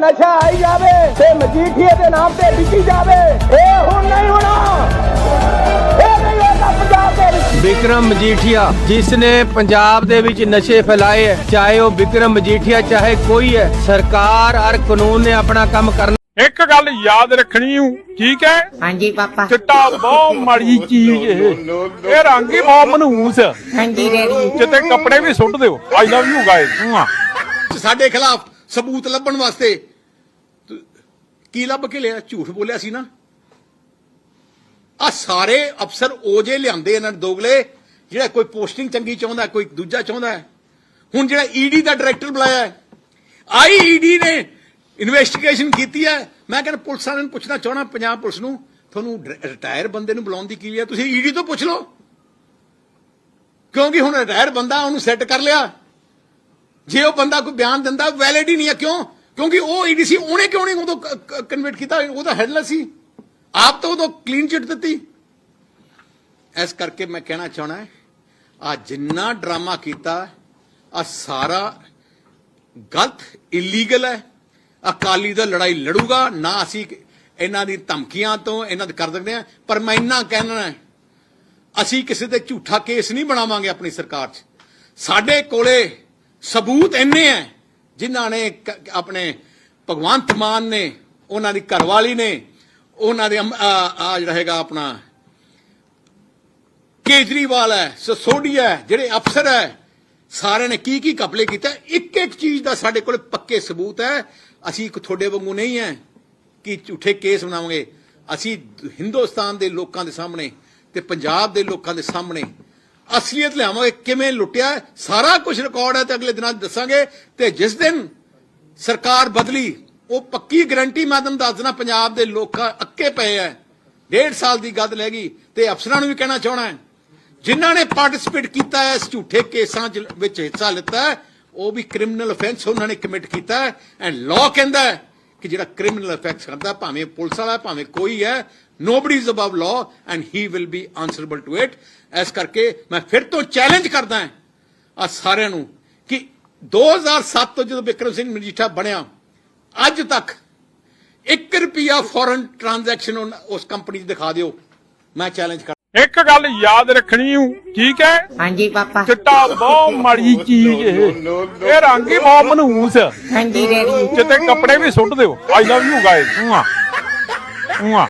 ਨਸ਼ਾ ਆਈ ਜਾਵੇ ਤੇ ਮਜੀਠੀਏ ਦੇ ਨਾਮ ਤੇ ਵਿਕੀ ਜਾਵੇ। ਇਹ ਹੁਣ ਨਹੀਂ ਹੋਣਾ। ਇਹ ਨਹੀਂ ਹੋਣਾ ਪੰਜਾਬ ਦੇ ਵਿੱਚ। ਵਿਕਰਮ ਮਜੀਠੀਆ ਜਿਸ ਨੇ ਪੰਜਾਬ ਦੇ ਵਿੱਚ ਨਸ਼ੇ ਫੈਲਾਏ ਹੈ ਚਾਹੇ ਉਹ ਵਿਕਰਮ ਮਜੀਠੀਆ ਚਾਹੇ ਕੋਈ ਹੈ ਸਰਕਾਰ ਔਰ ਕਾਨੂੰਨ ਨੇ ਆਪਣਾ ਕੰਮ ਕਰਨਾ। ਇੱਕ ਗੱਲ ਯਾਦ ਰੱਖਣੀ ਹੂੰ ਠੀਕ ਹੈ? ਹਾਂਜੀ ਪਾਪਾ। ਚਿੱਟਾ ਬਹੁਤ ਮਾੜੀ ਚੀਜ਼ ਇਹ। ਇਹ ਰੰਗ ਹੀ ਬਹੁਤ ਮਨਹੂਸ ਹਾਂਜੀ ਡੈਡੀ ਜਿੱਤੇ ਕੱਪੜੇ ਵੀ ਸੁੱਟ ਦਿਓ। ਆਈ ਲਵ ਯੂ ਗਾਇਜ਼ ਸਾਡੇ ਖਿਲਾਫ ਸਬੂਤ ਲੱਭਣ ਵਾਸਤੇ ਕੀ ਲੱਭ ਕੇ ਲਿਆ? ਝੂਠ ਬੋਲਿਆ ਸੀ ਨਾ। ਆ ਸਾਰੇ ਅਫਸਰ ਓਜੇ ਲਿਆਂਦੇ ਇਹਨਾਂ ਨੇ ਦੋਗਲੇ, ਜਿਹੜਾ ਕੋਈ ਪੋਸਟਿੰਗ ਚੰਗੀ ਚਾਹੁੰਦਾ, ਕੋਈ ਦੂਜਾ ਚਾਹੁੰਦਾ ਹੁਣ ਜਿਹੜਾ ਈਡੀ ਦਾ ਡਾਇਰੈਕਟਰ ਬੁਲਾਇਆ ਹੈ ਆਈ ਈਡੀ ਨੇ ਇਨਵੈਸਟੀਗੇਸ਼ਨ ਕੀਤੀ ਹੈ। ਮੈਂ ਕਹਿੰਦਾ ਪੁਲਿਸ ਵਾਲਿਆਂ ਨੂੰ ਪੁੱਛਣਾ ਚਾਹਣਾ ਪੰਜਾਬ ਪੁਲਿਸ ਨੂੰ, ਤੁਹਾਨੂੰ ਰਿਟਾਇਰ ਬੰਦੇ ਨੂੰ ਬੁਲਾਉਣ ਦੀ ਕੀ ਹੈ? ਤੁਸੀਂ ਈਡੀ ਤੋਂ ਪੁੱਛ ਲਓ। ਕਿਉਂਕਿ ਹੁਣ ਰਿਟਾਇਰ ਬੰਦਾ ਉਹਨੂੰ ਸੈੱਟ ਕਰ ਲਿਆ। ਜੇ ਉਹ ਬੰਦਾ ਕੋਈ ਬਿਆਨ ਦਿੰਦਾ ਵੈਲਿਡ ਹੀ ਨਹੀਂ ਹੈ। ਕਿਉਂ? ਕਿਉਂਕਿ ਉਹ ਈਡੀਸੀ ਉਹਨੇ ਕਿਉਂ ਨਹੀਂ ਉਦੋਂ ਕਨਵਰਟ ਕੀਤਾ? ਉਹ ਤਾਂ ਹੈਡਲੈਸ ਸੀ। ਆਪ ਤਾਂ ਉਦੋਂ ਕਲੀਨ ਚਿੱਟ ਦਿੱਤੀ। ਇਸ ਕਰਕੇ ਮੈਂ ਕਹਿਣਾ ਚਾਹਣਾ ਆ ਜਿੰਨਾ ਡਰਾਮਾ ਕੀਤਾ, ਆ ਸਾਰਾ ਗਲਤ ਇਲੀਗਲ ਹੈ। ਅਕਾਲੀ ਦਾ ਲੜਾਈ ਲੜੂਗਾ, ਨਾ ਅਸੀਂ ਇਹਨਾਂ ਦੀ ਧਮਕੀਆਂ ਤੋਂ ਇਹਨਾਂ ਦੇ ਕਰ ਸਕਦੇ ਆ ਪਰ ਮੈਂ ਇੰਨਾ ਕਹਿਣਾ ਹੈ, ਅਸੀਂ ਕਿਸੇ ਤੇ ਝੂਠਾ ਕੇਸ ਨਹੀਂ ਬਣਾਵਾਂਗੇ ਆਪਣੀ ਸਰਕਾਰ 'ਚ। ਸਾਡੇ ਕੋਲੇ ਸਬੂਤ ਇੰਨੇ ਹੈ ਜਿਨ੍ਹਾਂ ਨੇ ਕ- ਆਪਣੇ ਭਗਵੰਤ ਮਾਨ ਨੇ ਉਹਨਾਂ ਦੀ ਘਰਵਾਲੀ ਨੇ ਉਹਨਾਂ ਦੇ ਆ ਜਿਹੜਾ ਹੈਗਾ ਆਪਣਾ ਕੇਜਰੀਵਾਲ ਹੈ ਸਸੋਡੀ ਹੈ, ਜਿਹੜੇ ਅਫਸਰ ਹੈ ਸਾਰਿਆਂ ਨੇ ਕੀ ਕੀ ਕਪਲੇ ਕੀਤਾ? ਇੱਕ ਇੱਕ ਚੀਜ਼ ਦਾ ਸਾਡੇ ਕੋਲ ਪੱਕੇ ਸਬੂਤ ਹੈ। ਅਸੀਂ ਇੱਕ ਤੁਹਾਡੇ ਵਾਂਗੂ ਨਹੀਂ ਹੈ ਕਿ ਝੂਠੇ ਕੇਸ ਬਣਾਵਾਂਗੇ। ਅਸੀਂ ਹਿੰਦੁਸਤਾਨ ਦੇ ਲੋਕਾਂ ਦੇ ਸਾਹਮਣੇ ਤੇ ਪੰਜਾਬ ਦੇ ਲੋਕਾਂ ਦੇ ਸਾਹਮਣੇ ਅਸਲੀਅਤ ਲਿਆਵਾਂਗੇ, ਕਿਵੇਂ ਲੁੱਟਿਆ ਸਾਰਾ ਕੁਝ ਰਿਕਾਰਡ ਹੈ ਤੇ ਅਗਲੇ ਦਿਨਾਂ 'ਚ ਦੱਸਾਂਗੇ। ਤੇ ਜਿਸ ਦਿਨ ਸਰਕਾਰ ਬਦਲੀ, ਉਹ ਪੱਕੀ ਗਰੰਟੀ ਮੈਂ ਤੁਹਾਨੂੰ ਦੱਸ ਦੇਣਾ ਪੰਜਾਬ ਦੇ ਲੋਕਾਂ ਅੱਕੇ ਪਏ ਐ ਡੇਢ ਸਾਲ ਦੀ ਗੱਦ ਲੈ ਗਈ ਤੇ ਅਫਸਰਾਂ ਨੂੰ ਵੀ ਕਹਿਣਾ ਚਾਹਣਾ ਜਿਨ੍ਹਾਂ ਨੇ ਪਾਰਟਿਸਿਪੇਟ ਕੀਤਾ ਹੈ, ਇਸ ਝੂਠੇ ਕੇਸਾਂ 'ਚ ਵਿੱਚ ਹਿੱਸਾ ਲਿੱਤਾ ਉਹ ਵੀ ਕ੍ਰਿਮੀਨਲ ਅਫੈਂਸ ਉਹਨਾਂ ਨੇ ਕਮਿਟ ਕੀਤਾ ਐਂਡ ਲਾਅ ਕਹਿੰਦਾ ਹੈ ਕਿ ਜਿਹੜਾ ਕ੍ਰਿਮੀਨਲ ਅਫੈਕਟ ਕਰਦਾ, ਭਾਵੇਂ ਪੁਲਿਸ ਵਾਲਾ, ਭਾਵੇਂ ਕੋਈ ਹੈ nobody is above law and he will be answerable to it ਇਸ ਕਰਕੇ ਮੈਂ ਫਿਰ ਤੋਂ ਚੈਲੰਜ ਕਰਦਾ ਹਾਂ ਆ ਸਾਰਿਆਂ ਨੂੰ ਕਿ 2007 ਤੋਂ ਜਦੋਂ ਬਿਕਰਮ ਸਿੰਘ ਮਜੀਠਾ ਬਣਿਆ, ਅੱਜ ਤੱਕ 1 ਰੁਪਿਆ ਫੋਰਨ ਟ੍ਰਾਂਜੈਕਸ਼ਨ ਉਸ ਕੰਪਨੀ 'ਚ ਦਿਖਾ ਦਿਓ। ਮੈਂ ਚੈਲੰਜ ਕਰ ਇੱਕ ਗੱਲ ਯਾਦ ਰੱਖਣੀ ਹੂੰ ਠੀਕ ਹੈ? ਹਾਂਜੀ ਪਾਪਾ। ਚਿੱਟਾ ਬਹੁਤ ਮਾੜੀ ਚੀਜ਼ ਇਹ ਇਹ ਰੰਗ ਹੀ ਬਹੁਤ ਮਨਹੂਸ ਹਾਂਜੀ ਡੈਡੀ। ਜਿੱਤੇ ਕੱਪੜੇ ਵੀ ਸੁੱਟ ਦਿਓ। ਆਈ ਲਵ ਯੂ ਗਾਇਜ਼